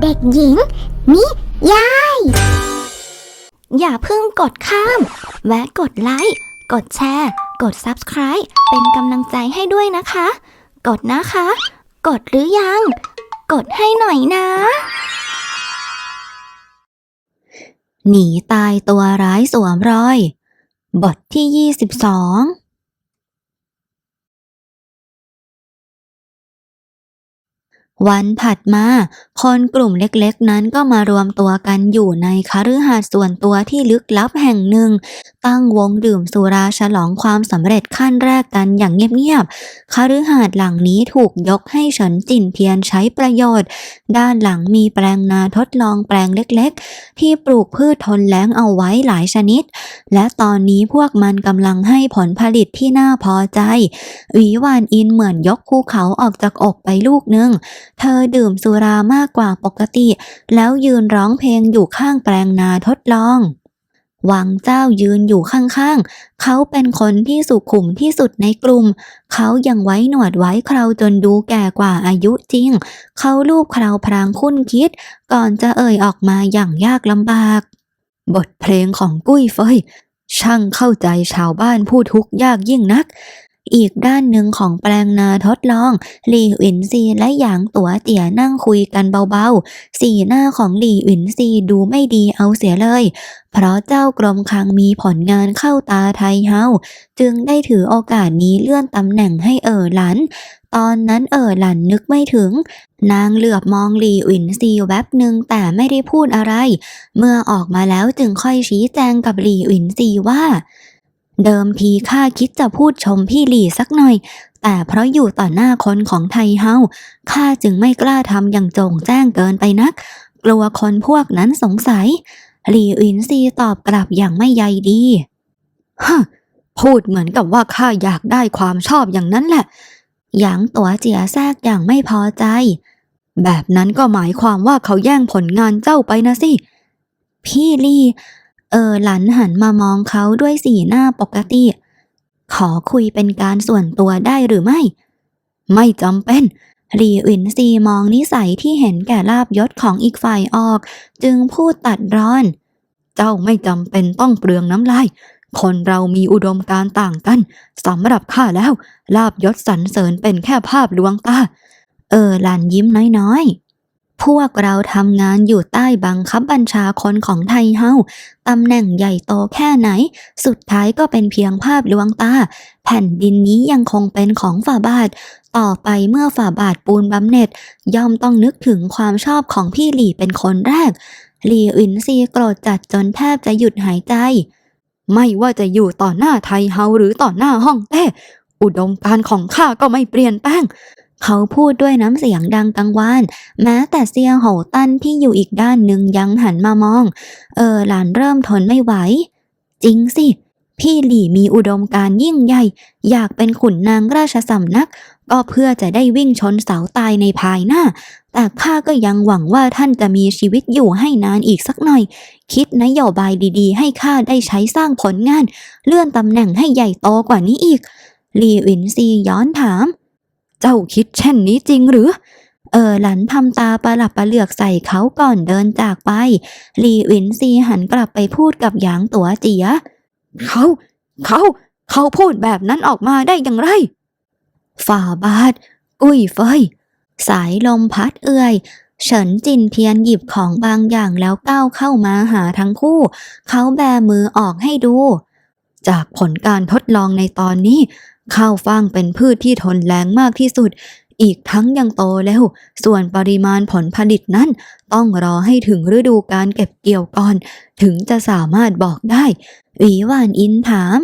เด็กหญิง นิยาย อย่าเพิ่งกดข้าม แวะกดไลค์ กดแชร์ กด Subscribe เป็นกำลังใจให้ด้วยนะคะ กดนะคะ กดหรือยัง กดให้หน่อยนะ หนีตายตัวร้ายสวมรอย บทที่ 22 วันถัดมา คนกลุ่มเล็กๆ นั้นก็มารวมตัวกันอยู่ในคฤหาสน์ส่วนตัวที่ลึกลับแห่งหนึ่ง ตั้งวงดื่มสุราฉลองความสำเร็จขั้นแรกกันอย่างเงียบๆคฤหาสน์หลังนี้ถูกยกให้เฉินจินเทียนใช้ประโยชน์ ด้านหลังมีแปลงนาทดลองแปลงเล็กๆ ที่ปลูกพืชทนแล้งเอาไว้หลายชนิด และตอนนี้พวกมันกำลังให้ผลผลิตที่น่าพอใจหวีวานอินเหมือนยกภูเขาออกจากอกไปลูกหนึ่งเธอดื่มสุรามากกว่าปกติ แล้วยืนร้องเพลงอยู่ข้างแปลงนาทดลอง วังเจ้ายืนอยู่ข้างๆ เขาเป็นคนที่สุขุมที่สุดในกลุ่ม เขายังไว้หนวดไว้เคราจนดูแก่กว่าอายุจริง เขาลูบเคราพรางคุ้นคิด ก่อนจะเอ่ยออกมาอย่างยากลำบาก บทเพลงของกุ้ยเฟยช่างเข้าใจชาวบ้านผู้ทุกข์ยากยิ่งนัก อีกด้านหนึ่งของแปลงนาทดลอง หลี่หวินซีและหยางตัวเตี่ยนั่งคุยกันเบาๆ สีหน้าของหลี่หวินซีดูไม่ดีเอาเสียเลย เพราะเจ้ากรมคังมีผลงานเข้าตาไทเฮาจึงได้ถือโอกาสนี้เลื่อนตำแหน่งให้เอ่อหลัน ตอนนั้นเอ่อหลันนึกไม่ถึง นางเหลือบมองหลี่หวินซีแวบหนึ่งแต่ไม่ได้พูดอะไร เมื่อออกมาแล้วจึงค่อยชี้แจงกับหลี่หวินซีว่า เดิมทีข้าคิดจะพูดชมพี่หลี่สักหน่อย แต่เพราะอยู่ต่อหน้าคนของไทเฮาข้าจึงไม่กล้าทำอย่างโจงแจ้งเกินไปนัก กลัวคนพวกนั้นสงสัย หลี่อินซีตอบกลับอย่างไม่ใยดีฮะพูดเหมือนกับว่าข้าอยากได้ความชอบอย่างนั้นแหละ หยางตัวเจียแทรกอย่างไม่พอใจ แบบนั้นก็หมายความว่าเขาแย่งผลงานเจ้าไปนะสิ พี่ลี่ เออหลันหันมามองเขาด้วยสีหน้าปกติ ขอคุยเป็นการส่วนตัวได้หรือไม่ ไม่จำเป็นหลีอินซีมองนิสัยที่เห็นแก่ลาบยศของอีกฝ่ายออก จึงพูดตัดร้อน เจ้าไม่จำเป็นต้องเปลืองน้ำลาย คนเรามีอุดมการต่างกันสำหรับข้าแล้ว ลาบยศสรรเสริญเป็นแค่ภาพลวงตา เออหลันยิ้มน้อยๆ พวกเราทำงานอยู่ใต้บังคับบัญชาคนของไทยเฮาตำแหน่งใหญ่โตแค่ไหน สุดท้ายก็เป็นเพียงภาพลวงตา แผ่นดินนี้ยังคงเป็นของฝ่าบาท ต่อไปเมื่อฝ่าบาทปูนบำเหน็จ ย่อมต้องนึกถึงความชอบของพี่หลี่เป็นคนแรก หลี่อินซีโกรธจัดจนแทบจะหยุดหายใจ ไม่ว่าจะอยู่ต่อหน้าไทยเฮาหรือต่อหน้าห้องเต้อุดมการของข้าก็ไม่เปลี่ยนแปลง เขาพูดด้วยน้ำเสียงดังกังวาน แม้แต่เซียโหตันที่อยู่อีกด้านหนึ่งยังหันมามอง เออหลานเริ่มทนไม่ไหว จริงสิ พี่หลี่มีอุดมการยิ่งใหญ่ อยากเป็นขุนนางราชสำนัก ก็เพื่อจะได้วิ่งชนเสาตายในภายหน้า แต่ข้าก็ยังหวังว่าท่านจะมีชีวิตอยู่ให้นานอีกสักหน่อย คิดนโยบายดีๆ ให้ข้าได้ใช้สร้างผลงาน เลื่อนตำแหน่งให้ใหญ่โตกว่านี้อีก หลี่อินซีย้อนถาม เจ้าคิดเช่นนี้จริงหรือ เออหลันทำตาประหลับประเหลือกใส่เขาก่อนเดินจากไป หลีอินซีหันกลับไปพูดกับหยางตัวเจีย เขา เขา เขาพูดแบบนั้นออกมาได้อย่างไร ฝ่าบาทกุ้ยเฟย สายลมพัดเอื่อยเฉินจินเทียนหยิบของบางอย่างแล้วก้าวเข้ามาหาทั้งคู่ เขาแบมือออกให้ดู จากผลการทดลองในตอนนี้ ข้าวฟ่างเป็นพืชที่ทนแรงมากที่สุด อีกทั้งยังโตแล้ว ส่วนปริมาณผลผลิตนั้น ต้องรอให้ถึงฤดูการเก็บเกี่ยวก่อน ถึงจะสามารถบอกได้หวีหวานอินถาม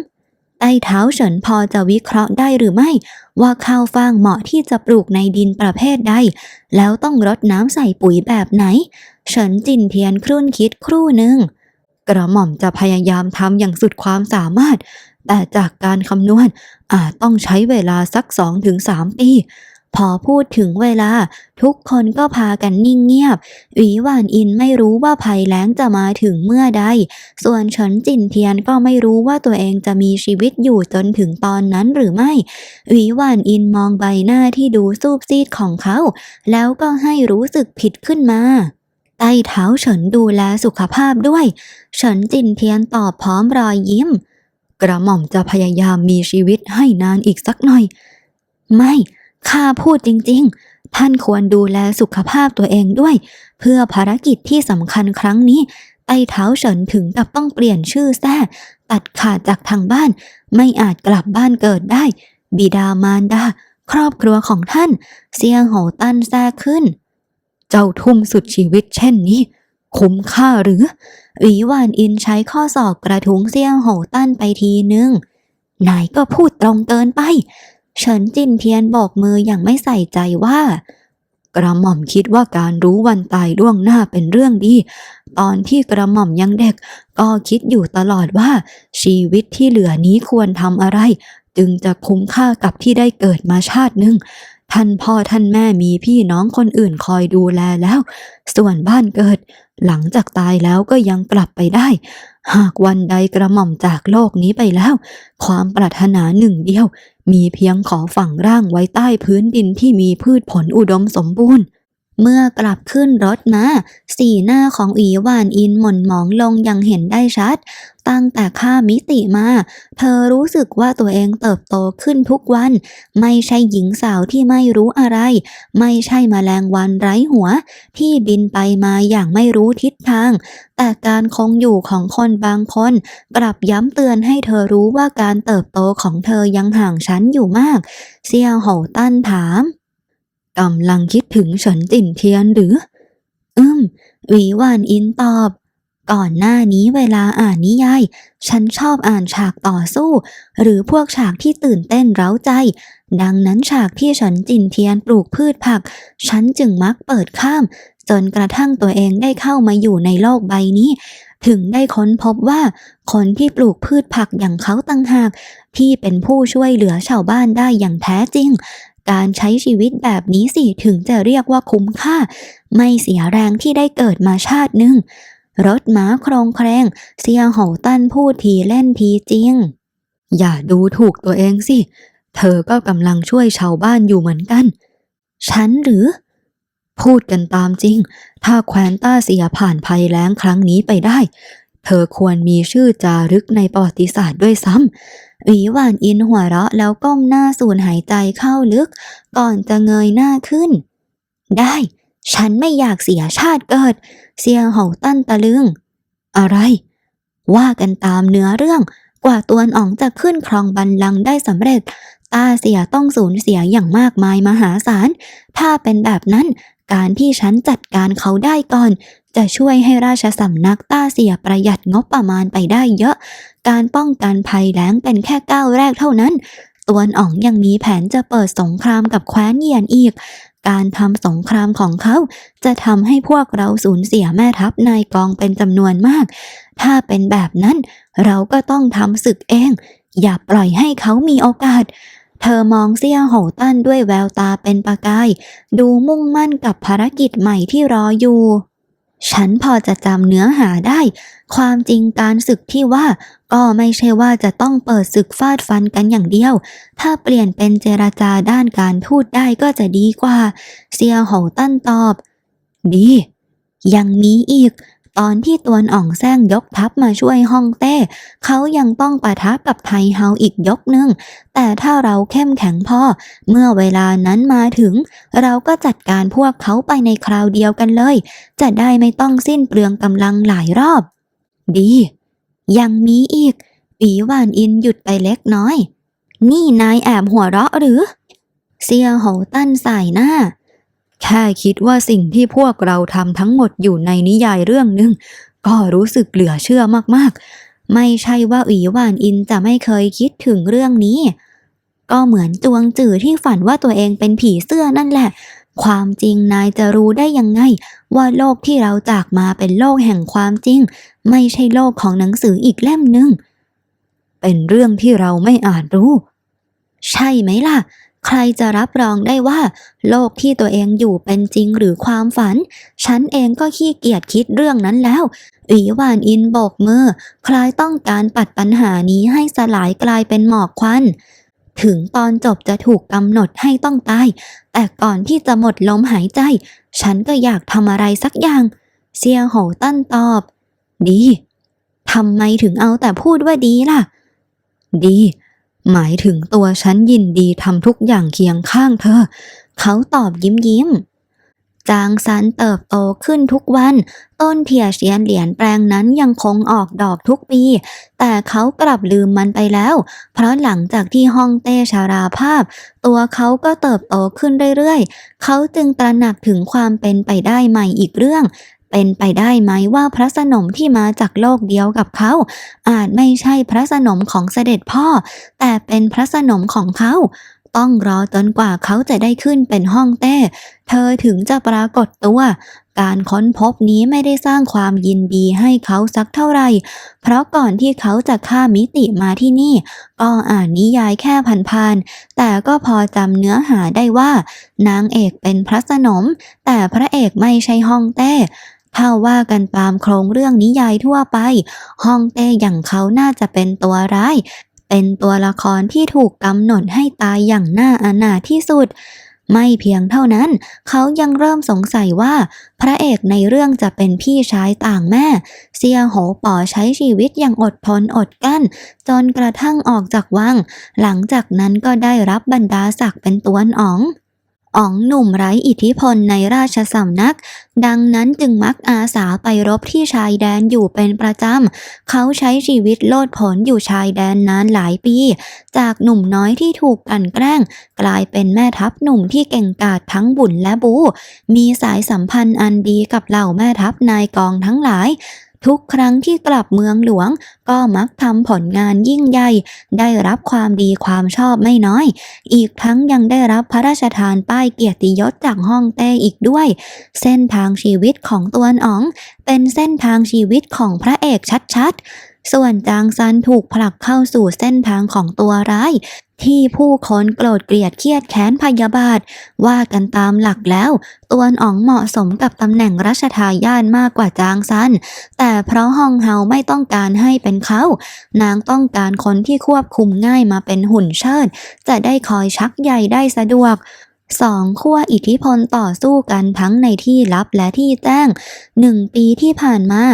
ไต้เท้าเฉินพอจะวิเคราะห์ได้หรือไม่ ว่าข้าวฟ่างเหมาะที่จะปลูกในดินประเภทใด แล้วต้องรดน้ำใส่ปุ๋ยแบบไหน เฉินจินเทียนครุ่นคิดครู่หนึ่ง กระหม่อมจะพยายามทำอย่างสุดความสามารถ แต่จากการคำนวณอาจต้องใช้เวลาสัก 2-3 ปี พอพูดถึงเวลา ทุกคนก็พากันนิ่งเงียบหวีหวานอินไม่รู้ว่าภัยแล้งจะมาถึงเมื่อใด ส่วนเฉินจินเทียนก็ไม่รู้ว่าตัวเองจะมีชีวิตอยู่จนถึงตอนนั้นหรือไม่หวีหวานอินมองใบหน้าที่ดูซูบซีดของเขา แล้วก็ให้รู้สึกผิดขึ้นมาใต้เท้าเฉินดูแลสุขภาพด้วย เฉินจินเทียนตอบพร้อมรอยยิ้ม กระหม่อมจะพยายามมีชีวิตให้นานอีกสักหน่อย ไม่ข้าพูดจริง ๆ ท่านควรดูแลสุขภาพตัวเองด้วย เพื่อภารกิจที่สำคัญครั้งนี้ไต้เท้าเฉินถึงกับต้องเปลี่ยนชื่อแท้ตัดขาดจากทางบ้าน ไม่อาจกลับบ้านเกิดได้ บิดามารดา ครอบครัวของท่านเสียงโหตั้นแท้ขึ้น เจ้าทุ่มสุดชีวิตเช่นนี้ คุ้มค่าหรือหวีหวานอินใช้ข้อศอกกระทุ้งเสียงโหตั้นไปทีนึง นายก็พูดตรงเกินไป เฉินจินเทียนบอกมืออย่างไม่ใส่ใจว่า กระหม่อมคิดว่าการรู้วันตายล่วงหน้าเป็นเรื่องดี ตอนที่กระหม่อมยังเด็ก ก็คิดอยู่ตลอดว่า ชีวิตที่เหลือนี้ควรทำอะไร จึงจะคุ้มค่ากับที่ได้เกิดมาชาติหนึ่ง ท่านพ่อท่านแม่มีพี่น้องคนอื่นคอยดูแลแล้ว ส่วนบ้านเกิด หลังจากตายแล้วก็ยังกลับไปได้ หากวันใดกระหม่อมจากโลกนี้ไปแล้ว ความปรารถนาหนึ่งเดียว มีเพียงขอฝังร่างไว้ใต้พื้นดินที่มีพืชผลอุดมสมบูรณ์ เมื่อกลับขึ้นรถมา สีหน้าของอีหวานอินหม่นหมองลงอย่างเห็นได้ชัด ตั้งแต่ค่ามิติมา เธอรู้สึกว่าตัวเองเติบโตขึ้นทุกวัน ไม่ใช่หญิงสาวที่ไม่รู้อะไร ไม่ใช่แมลงวันไร้หัว ที่บินไปมาอย่างไม่รู้ทิศทาง แต่การคงอยู่ของคนบางคน กลับย้ำเตือนให้เธอรู้ว่าการเติบโตของเธอยังห่างชั้นอยู่มาก เซียวโหตั้นถาม กำลังคิดถึงเฉินจินเทียนหรือ อืมหวีวานอินตอบ ก่อนหน้านี้เวลาอ่านนิยาย ฉันชอบอ่านฉากต่อสู้ หรือพวกฉากที่ตื่นเต้นเร้าใจ ดังนั้นฉากที่ฉันจินเทียนปลูกพืชผัก ฉันจึงมักเปิดข้าม จนกระทั่งตัวเองได้เข้ามาอยู่ในโลกใบนี้ ถึงได้ค้นพบว่า คนที่ปลูกพืชผักอย่างเขาตั้งหาก ที่เป็นผู้ช่วยเหลือชาวบ้านได้อย่างแท้จริง การใช้ชีวิตแบบนี้สิถึงจะเรียกว่าคุ้มค่า ไม่เสียแรงที่ได้เกิดมาชาติหนึ่งรถม้าโครงแครงเสียงโหตั้นพูดทีเล่นทีจริง อย่าดูถูกตัวเองสิ เธอก็กำลังช่วยชาวบ้านอยู่เหมือนกัน ฉันหรือ พูดกันตามจริง ถ้าแควนต้าเสียผ่านภัยแล้งครั้งนี้ไปได้ เธอควรมีชื่อจารึกในประวัติศาสตร์ด้วยซ้ำ หวีหวานอินหัวเราะแล้วก้มหน้าสูดหายใจเข้าลึก ก่อนจะเงยหน้าขึ้น ได้ ฉันไม่อยากเสียชาติเกิด เสียงเห่าตั้นตะลึง อะไร ว่ากันตามเนื้อเรื่องกว่าตัวอ๋องจะขึ้นครองบัลลังก์ได้สำเร็จตาเสียต้องสูญเสียอย่างมากมายมหาศาล ถ้าเป็นแบบนั้น การที่ฉันจัดการเขาได้ก่อน จะช่วยให้ราชสำนักต้าเสียประหยัดงบประมาณไปได้เยอะ การป้องกันภัยแล้งเป็นแค่ก้าวแรกเท่านั้น ตวนอ๋องยังมีแผนจะเปิดสงครามกับแคว้นเยียนอีก การทำสงครามของเขา จะทำให้พวกเราสูญเสียแม่ทัพนายกองเป็นจำนวนมาก ถ้าเป็นแบบนั้น เราก็ต้องทำศึกเอง อย่าปล่อยให้เขามีโอกาส เธอมองเซี่ยโหตั้นด้วยแววตาเป็นประกาย ดูมุ่งมั่นกับภารกิจใหม่ที่รออยู่ ฉันพอจะจำเนื้อหาได้ ความจริงการศึกที่ว่า ก็ไม่ใช่ว่าจะต้องเปิดศึกฟาดฟันกันอย่างเดียว ถ้าเปลี่ยนเป็นเจรจาด้านการทูตได้ก็จะดีกว่า เซียโหตั้นตอบ ดี ยังมีอีก ตอนที่ตวนอ่องแซงยกทัพมาช่วยฮ่องเต้ เขายังต้องปะทะกับไทเฮาอีกยกหนึ่ง แต่ถ้าเราเข้มแข็งพอ เมื่อเวลานั้นมาถึง เราก็จัดการพวกเขาไปในคราวเดียวกันเลย จะได้ไม่ต้องสิ้นเปลืองกำลังหลายรอบ ดี ยังมีอีก ปีวานอินหยุดไปเล็กน้อย นี่นายแอบหัวเราะหรือ เซียโหตั้นสายหน้า แค่คิดว่าสิ่งที่พวกเราทำทั้งหมดอยู่ในนิยายเรื่องหนึ่งก็รู้สึกเหลือเชื่อมากๆ ไม่ใช่ว่าอีวานอินจะไม่เคยคิดถึงเรื่องนี้ ก็เหมือนจวงจื่อที่ฝันว่าตัวเองเป็นผีเสื้อนั่นแหละ ความจริงนายจะรู้ได้ยังไง ว่าโลกที่เราจากมาเป็นโลกแห่งความจริง ไม่ใช่โลกของหนังสืออีกเล่มหนึ่งเป็นเรื่องที่เราไม่อาจรู้ ใช่ไหมล่ะ ใครจะรับรองได้ว่า โลกที่ตัวเองอยู่เป็นจริงหรือความฝัน ฉันเองก็ขี้เกียจคิดเรื่องนั้นแล้วอีวานอินโบกมือคล้ายต้องการปัดปัญหานี้ให้สลายกลายเป็นหมอกควันถึงตอนจบจะถูกกำหนดให้ต้องตาย แต่ก่อนที่จะหมดลมหายใจ ฉันก็อยากทำอะไรสักอย่าง เซียโหตั้นตอบ ดี ทำไมถึงเอาแต่พูดว่าดีล่ะ ดี หมายถึงตัวฉันยินดีทำทุกอย่างเคียงข้างเธอ เขาตอบยิ้มยิ้มจางซันเติบโตขึ้นทุกวัน ต้นเทียเชียนเหรียญแปลงนั้นยังคงออกดอกทุกปี แต่เขากลับลืมมันไปแล้ว เพราะหลังจากที่ฮ่องเต้ชาราภาพ ตัวเขาก็เติบโตขึ้นเรื่อยๆ เขาจึงตระหนักถึงความเป็นไปได้ใหม่อีกเรื่อง เป็นไปได้ไหมว่าพระสนมที่มาจากโลกเดียวกับเขา อาจไม่ใช่พระสนมของเสด็จพ่อ แต่เป็นพระสนมของเขา ต้องรอจนกว่าเขาจะได้ขึ้นเป็นห้องเต้ เธอถึงจะปรากฏตัว การค้นพบนี้ไม่ได้สร้างความยินดีให้เขาสักเท่าไหร่ เพราะก่อนที่เขาจะข้ามมิติมาที่นี่ก็อ่านนิยายแค่ผ่านๆ แต่ก็พอจำเนื้อหาได้ว่า นางเอกเป็นพระสนม แต่พระเอกไม่ใช่ห้องเต้ ถ้าว่ากันตามโครงเรื่องนิยายทั่วไปฮ่องเต้อย่างเขาน่าจะเป็นตัวร้าย เป็นตัวละครที่ถูกกำหนดให้ตายอย่างน่าอนาที่สุด ไม่เพียงเท่านั้น เขายังเริ่มสงสัยว่า พระเอกในเรื่องจะเป็นพี่ชายต่างแม่ เซียโหป่อใช้ชีวิตอย่างอดทนอดกลั้น จนกระทั่งออกจากวัง หลังจากนั้นก็ได้รับบรรดาศักดิ์เป็นตัวอ๋อง อ๋องหนุ่มไร้อิทธิพลในราชสำนัก ดังนั้นจึงมักอาสาไปรบที่ชายแดนอยู่เป็นประจำ เขาใช้ชีวิตโลดผลอยู่ชายแดนนานหลายปี จากหนุ่มน้อยที่ถูกกันแกล้ง กลายเป็นแม่ทัพหนุ่มที่เก่งกาจทั้งบุญและบู มีสายสัมพันธ์อันดีกับเหล่าแม่ทัพนายกองทั้งหลาย ทุกครั้งที่กลับเมืองหลวง ก็มักทำผลงานยิ่งใหญ่ ได้รับความดีความชอบไม่น้อย อีกทั้งยังได้รับพระราชทานป้ายเกียรติยศจากฮ่องเต้อีกด้วย เส้นทางชีวิตของตวนอ๋อง เป็นเส้นทางชีวิตของพระเอกชัดๆ ส่วนจางซันถูกผลักเข้าสู่เส้นทางของตัวร้าย ที่ผู้คนโกรธเกลียดเครียดแค้นพยาบาท ว่ากันตามหลักแล้ว ตวนอ๋องเหมาะสมกับตำแหน่งรัชทายาทมากกว่าจางซัน แต่เพราะฮองเฮาไม่ต้องการให้เป็นเขา นางต้องการคนที่ควบคุมง่ายมาเป็นหุ่นเชิด จะได้คอยชักใยได้สะดวก สองขั้วอิทธิพลต่อสู้กันทั้งในที่ลับและที่แจ้งหนึ่งปีที่ผ่านมา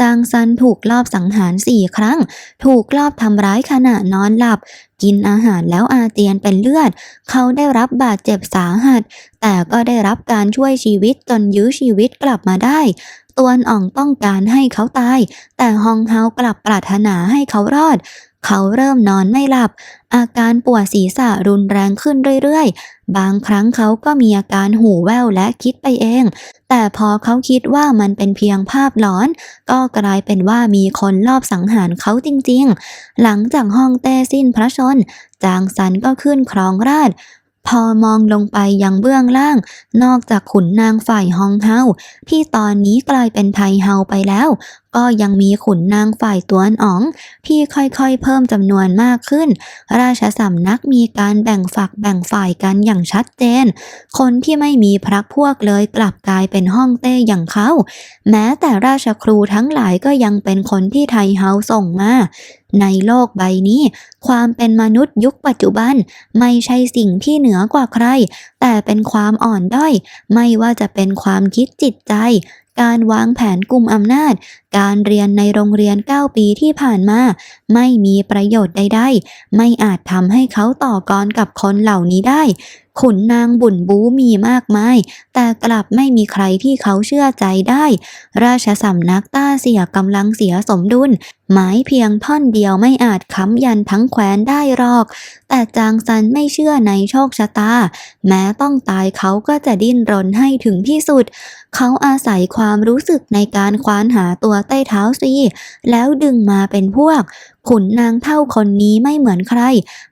จางซันถูกลอบสังหารสี่ครั้ง ถูกลอบทำร้ายขณะนอนหลับ กินอาหารแล้วอาเจียนเป็นเลือด เขาได้รับบาดเจ็บสาหัส แต่ก็ได้รับการช่วยชีวิตจนยื้อชีวิตกลับมาได้ ตวนอ่องต้องการให้เขาตาย แต่ฮองเฮากลับปรารถนาให้เขารอด เขาเริ่มนอนไม่หลับ อาการปวดศีรษะรุนแรงขึ้นเรื่อยๆ บางครั้งเขาก็มีอาการหูแว่วและคิดไปเอง แต่พอเขาคิดว่ามันเป็นเพียงภาพหลอน ก็กลายเป็นว่ามีคนลอบสังหารเขาจริงๆ หลังจากห้องเต้สิ้นพระชน จางซันก็ขึ้นครองราช พอมองลงไปยังเบื้องล่าง นอกจากขุนนางฝ่ายฮองเฮาที่ตอนนี้กลายเป็นไทเฮาไปแล้วก็ยังมีขุนนางฝ่ายตัวอ๋องที่ค่อยๆเพิ่มจำนวนมากขึ้น ราชสำนักมีการแบ่งฝักแบ่งฝ่ายกันอย่างชัดเจน คนที่ไม่มีพรรคพวกเลยกลับกลายเป็นห้องเต้อย่างเขา แม้แต่ราชครูทั้งหลายก็ยังเป็นคนที่ไทเฮาส่งมาในโลกใบนี้ ความเป็นมนุษย์ยุคปัจจุบัน ไม่ใช่สิ่งที่เหนือกว่าใคร แต่เป็นความอ่อนด้อย ไม่ว่าจะเป็นความคิดจิตใจ การวางแผนกลุ่มอำนาจการเรียนในโรงเรียน 9 ปีที่ผ่านมา ไม่มีประโยชน์ใดๆ ไม่อาจทำให้เขาต่อกรกับคนเหล่านี้ได้ ขุนนางบุญบูมีมากมาย แต่กลับไม่มีใครที่เขาเชื่อใจได้ ราชสำนักต้าเสียกำลังเสียสมดุล หมายเพียงท่อนเดียวไม่อาจค้ำยันทั้งแคว้นได้หรอก แต่จางซันไม่เชื่อในโชคชะตา แม้ต้องตายเขาก็จะดิ้นรนให้ถึงที่สุด เขาอาศัยความรู้สึกในการควานหาตัวใต้เท้าซีแล้วดึงมาเป็นพวก ขุนนางเท่าคนนี้ไม่เหมือนใคร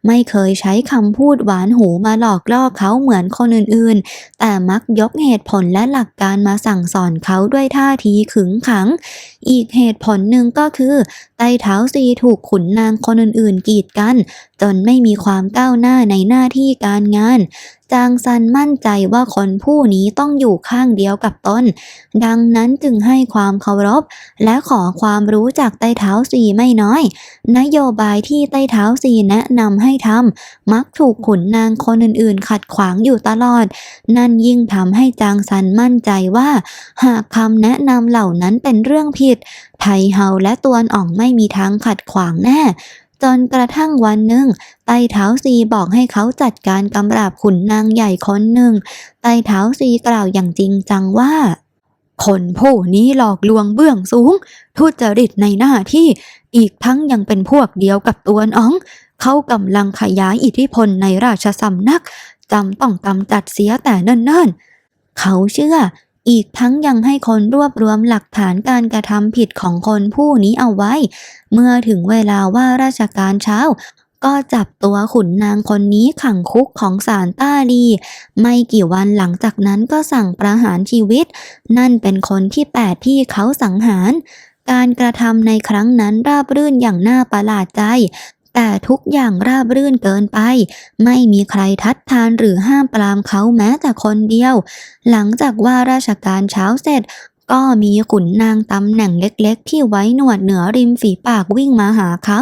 ไม่เคยใช้คำพูดหวานหูมาหลอกล่อเขาเหมือนคนอื่นๆ แต่มักยกเหตุผลและหลักการมาสั่งสอนเขาด้วยท่าทีขึงขัง อีกเหตุผลหนึ่งก็คือไต้เท้าซีถูกขุนนางคนอื่นๆ กีดกัน จนไม่มีความก้าวหน้าในหน้าที่การงาน จางซันมั่นใจว่าคนผู้นี้ต้องอยู่ข้างเดียวกับตน ดังนั้นจึงให้ความเคารพ และขอความรู้จากไต้เท้าซีไม่น้อย นโยบายที่ไต้เท้าซีแนะนำให้ทำมักถูกขุนนางคนอื่นๆ ขัดขวางอยู่ตลอด นั่นยิ่งทำให้จางซันมั่นใจว่า หากคำแนะนำเหล่านั้นเป็นเรื่องผิด ไทเฮาและตวนอ่องไม่ไม่มีทางขัดขวางแน่จนกระทั่งวันหนึ่งไต้เท้าซีบอกให้เขาจัดการกำราบขุนนางใหญ่คนหนึ่ง ไต้เท้าซีกล่าวอย่างจริงจังว่า คนผู้นี้หลอกลวงเบื้องสูง ทุจริตในหน้าที่อีกทั้งยังเป็นพวกเดียวกับตัวนอ๋อง เขากำลังขยายอิทธิพลในราชสำนักจำต้องกำจัดเสียแต่เนิ่นๆ เขาเชื่อ อีกทั้งยังให้คนรวบรวมหลักฐานการกระทำผิดของคนผู้นี้เอาไว้ เมื่อถึงเวลาว่าราชการเช้า ก็จับตัวขุนนางคนนี้ขังคุกของศาลต้าลีไม่กี่วันหลังจากนั้นก็สั่งประหารชีวิต นั่นเป็นคนที่แปดที่เขาสังหารการกระทำในครั้งนั้นราบรื่นอย่างน่าประหลาดใจ แต่ทุกอย่างราบรื่นเกินไป ไม่มีใครทัดทานหรือห้ามปรามเขาแม้แต่คนเดียว หลังจากว่าราชการเช้าเสร็จ ก็มีขุนนางตำแหน่งเล็กๆ ที่ไว้หนวดเหนือริมฝีปากวิ่งมาหาเขา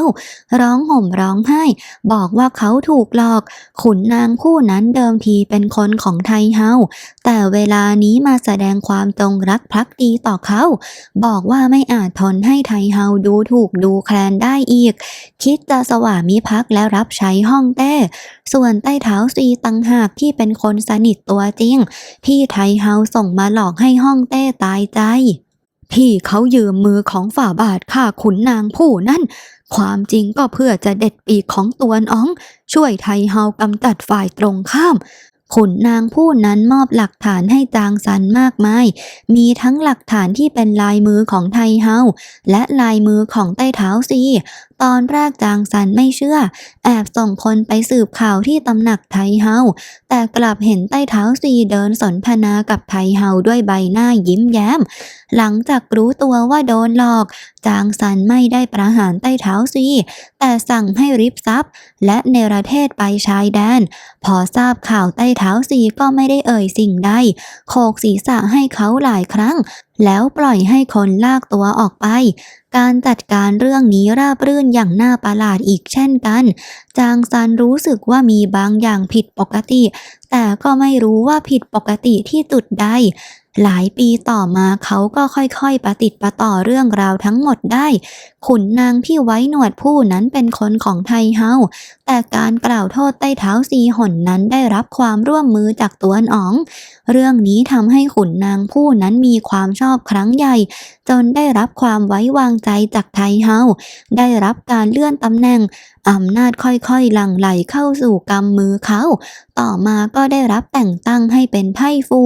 ร้องห่มร้องไห้ บอกว่าเขาถูกหลอก ขุนนางผู้นั้นเดิมทีเป็นคนของไทเฮาแต่เวลานี้มาแสดงความจงรักภักดีต่อเขา บอกว่าไม่อาจทนให้ไทเฮาดูถูกดูแคลนได้อีก คิดจะสวามิภักด์และรับใช้ห้องเต้ส่วนใต้เท้าซีตังหากที่เป็นคนสนิทตัวจริง ที่ไทเฮาส่งมาหลอกให้ห้องเต้ตายใจที่เขายืมมือของฝ่าบาทฆ่าขุนนางผู้นั้นความจริงก็เพื่อจะเด็ดปีกของตัวนอ๋อง ช่วยไทเฮากำจัดฝ่ายตรงข้ามขุนนางผู้นั้นมอบหลักฐานให้จางซันมากมาย มีทั้งหลักฐานที่เป็นลายมือของไทเฮาและลายมือของใต้เท้าซีตอนแรกจางซันไม่เชื่อ แอบส่งคนไปสืบข่าวที่ตำหนักไทเฮา แต่กลับเห็นใต้เท้าซีเดินสนทนากับไทเฮาด้วยใบหน้ายิ้มแย้ม หลังจากรู้ตัวว่าโดนหลอก จางซันไม่ได้ประหารใต้เท้าซี แต่สั่งให้ริบทรัพย์และเนรเทศไปชายแดน พอทราบข่าวใต้เท้าซีก็ไม่ได้เอ่ยสิ่งใด โขกศีรษะให้เขาหลายครั้ง แล้วปล่อยให้คนลากตัวออกไป การจัดการเรื่องนี้ราบรื่นอย่างน่าประหลาดอีกเช่นกัน จางซันรู้สึกว่ามีบางอย่างผิดปกติ แต่ก็ไม่รู้ว่าผิดปกติที่จุดใด หลายปีต่อมาเขาก็ค่อยๆประติดประต่อเรื่องราวทั้งหมดได้ ขุนนางที่ไว้หนวดผู้นั้นเป็นคนของไทเฮา แต่การกล่าวโทษใต้เท้าซีหนนั้นได้รับความร่วมมือจากตัวอ๋อง เรื่องนี้ทำให้ขุนนางผู้นั้นมีความชอบครั้งใหญ่ จนได้รับความไว้วางใจจากไทเฮา ได้รับการเลื่อนตำแหน่งอำนาจค่อยๆหลั่งไหลเข้าสู่กำมือเขา ต่อมาก็ได้รับแต่งตั้งให้เป็นไพ่ฟู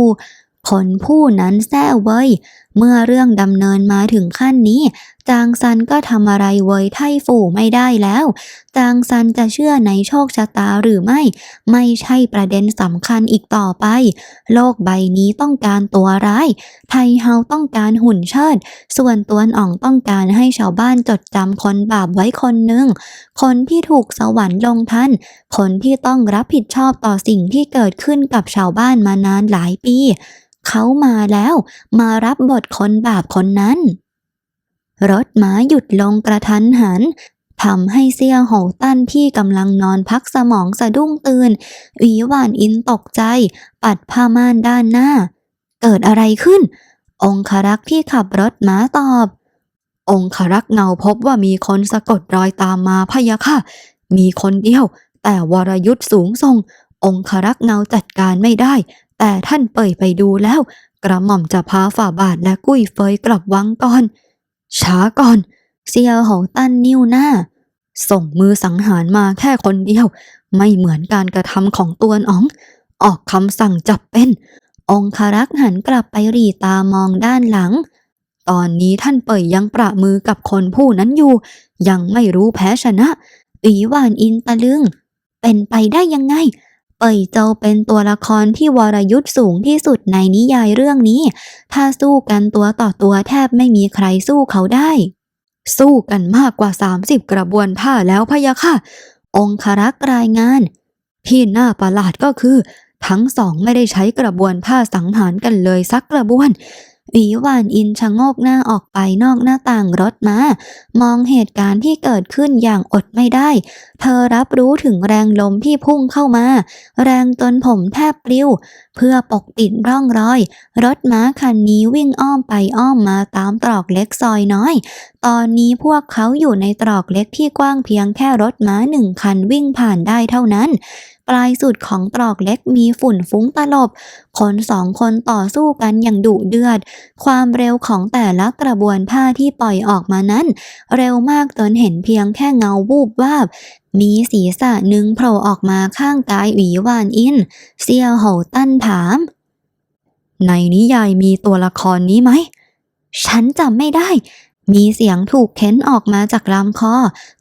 คนผู้นั้นแซ่เว้ย เมื่อเรื่องดำเนินมาถึงขั้นนี้ จางซันก็ทำอะไรเว้ยไท่ฝูไม่ได้แล้ว จางซันจะเชื่อในโชคชะตาหรือไม่ ไม่ใช่ประเด็นสำคัญอีกต่อไป โลกใบนี้ต้องการตัวร้าย ไทเฮาต้องการหุ่นเชิด ส่วนตวนอ่องต้องการให้ชาวบ้านจดจำคนบาปไว้คนหนึ่ง คนที่ถูกสวรรค์ลงทันคนที่ต้องรับผิดชอบต่อสิ่งที่เกิดขึ้นกับชาวบ้านมานานหลายปี เขามาแล้ว มารับบทคนบาปคนนั้น รถม้าหยุดลงกระทันหันทำให้เซี่ยโหตั้นที่กำลังนอนพักสมองสะดุ้งตื่นหวีหวานอินตกใจ ปัดผ้าม่านด้านหน้า เกิดอะไรขึ้น องครักษ์ที่ขับรถม้าตอบ องครักษ์เงาพบว่ามีคนสะกดรอยตามมาพะยะค่ะ มีคนเดียว แต่วรยุทธ์สูงส่งองครักษ์เงาจัดการไม่ได้ แต่ท่านเป่ยไปดูแล้ว กระหม่อมจะพาฝ่าบาทและกุ้ยเฟยกลับวังก่อน ช้าก่อน เซียวโหตั้นนิ้วหน้า ส่งมือสังหารมาแค่คนเดียว ไม่เหมือนการกระทำของตัวอ๋อง ออกคำสั่งจับเป็น องครักษ์หันกลับไปรีตามองด้านหลัง ตอนนี้ท่านเป่ยยังประมือกับคนผู้นั้นอยู่ ยังไม่รู้แพ้ชนะอีหวานอินตะลึง เป็นไปได้ยังไง เป่ยเจาเป็นตัวละครที่วรยุทธ์สูงที่สุดในนิยายเรื่องนี้ ถ้าสู้กันตัวต่อตัวแทบไม่มีใครสู้เขาได้ สู้กันมากกว่า 30 กระบวนท่าแล้วพะยะค่ะ องครักษ์รายงาน ที่น่าประหลาดก็คือ ทั้งสองไม่ได้ใช้กระบวนท่าสังหารกันเลยสักกระบวน หวีหวานอินชะโงกหน้าออกไปนอกหน้าต่างรถมา มองเหตุการณ์ที่เกิดขึ้นอย่างอดไม่ได้ เธอรับรู้ถึงแรงลมที่พุ่งเข้ามา แรงจนผมแทบปลิว เพื่อปกปิดร่องรอย รถม้าคันนี้วิ่งอ้อมไปอ้อมมาตามตรอกเล็กซอยน้อย ตอนนี้พวกเขาอยู่ในตรอกเล็กที่กว้างเพียงแค่รถม้าหนึ่งคันวิ่งผ่านได้เท่านั้น ปลายสุดของตรอกเล็กมีฝุ่นฟุ้งตลบ คนสองคนต่อสู้กันอย่างดุเดือด ความเร็วของแต่ละกระบวนท่าที่ปล่อยออกมานั้น เร็วมากจนเห็นเพียงแค่เงาวูบวาบ มีศีรษะหนึ่งโผล่ออกมาข้างกายหวีวานอิน เซียวโหตั้นถาม ในนิยายมีตัวละครนี้ไหม ฉันจำไม่ได้ มีเสียงถูกเค้นออกมาจากลำคอ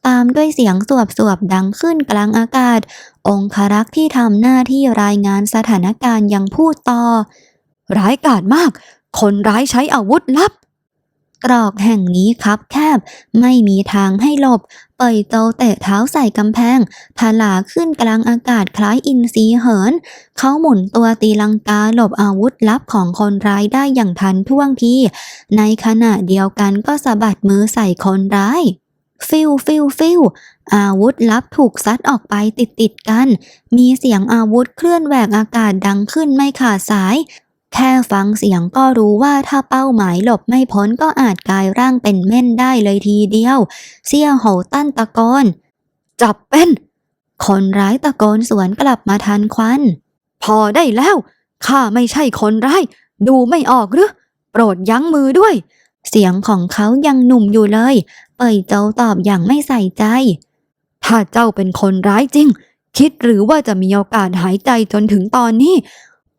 ตามด้วยเสียงสวบสวบดังขึ้นกลางอากาศ องครักษ์ที่ทำหน้าที่รายงานสถานการณ์ยังพูดต่อ ร้ายกาจมาก คนร้ายใช้อาวุธลับ ตรอกแห่งนี้คับแคบ ไม่มีทางให้หลบ เป่ยโจเตะเท้าใส่กำแพงทลาขึ้นกลางอากาศคล้ายอินทรีเหิน เขาหมุนตัวตีลังกาหลบอาวุธลับของคนร้ายได้อย่างทันท่วงทีในขณะเดียวกันก็สะบัดมือใส่คนร้าย ฟิวฟิวฟิวอาวุธลับถูกซัดออกไปติดติดกัน มีเสียงอาวุธเคลื่อนแหวกอากาศดังขึ้นไม่ขาดสาย แค่ฟังเสียงก็รู้ว่าถ้าเป้าหมายหลบไม่พ้นก็อาจกลายร่างเป็นเม่นได้เลยทีเดียว เสี่ยโหตั้นตะโกนจับเป็น คนร้ายตะโกนสวนกลับมาทันควัน พอได้แล้วข้าไม่ใช่คนร้าย ดูไม่ออกหรือโปรดยั้งมือด้วย เสียงของเขายังหนุ่มอยู่เลย เป่ยเจ้าตอบอย่างไม่ใส่ใจ ถ้าเจ้าเป็นคนร้ายจริง คิดหรือว่าจะมีโอกาสหายใจจนถึงตอนนี้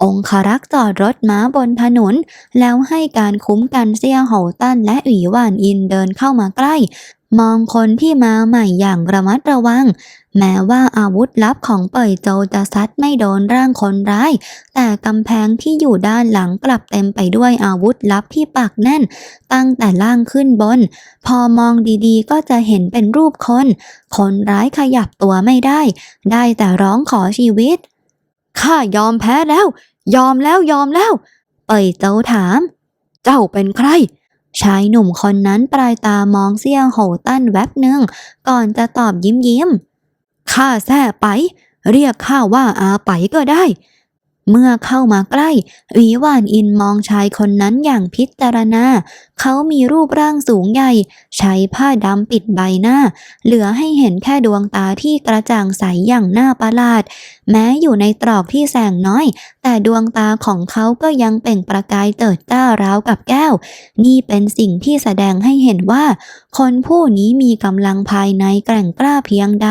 องครักษ์จอดรถม้าบนถนน แล้วให้การคุ้มกันเสี่ยโหตั้นและหวีหวานอินเดินเข้ามาใกล้ มองคนที่มาใหม่อย่างระมัดระวัง แม้ว่าอาวุธลับของเป่ยโจจะซัดไม่โดนร่างคนร้าย แต่กำแพงที่อยู่ด้านหลังกลับเต็มไปด้วยอาวุธลับที่ปักแน่น ตั้งแต่ล่างขึ้นบน พอมองดีๆ ก็จะเห็นเป็นรูปคน คนร้ายขยับตัวไม่ได้ ได้แต่ร้องขอชีวิตข้ายอมแพ้แล้ว ยอมแล้วยอมแล้วเป่ยเจ้าถาม เจ้าเป็นใคร ชายหนุ่มคนนั้นปลายตามองเสี่ยโหตั้นแวบหนึ่ง ก่อนจะตอบยิ้มยิ้มข้าแท่ไป เรียกข้าว่าอาไปก็ได้ เมื่อเข้ามาใกล้หวีหวานอินมองชายคนนั้นอย่างพิจารณา เขามีรูปร่างสูงใหญ่ ใช้ผ้าดำปิดใบหน้า เหลือให้เห็นแค่ดวงตาที่กระจ่างใสอย่างน่าประหลาด แม้อยู่ในตรอกที่แสงน้อย แต่ดวงตาของเขาก็ยังเปล่งประกายเจิดจ้าราวกับแก้ว นี่เป็นสิ่งที่แสดงให้เห็นว่า คนผู้นี้มีกำลังภายในแกร่งกล้าเพียงใด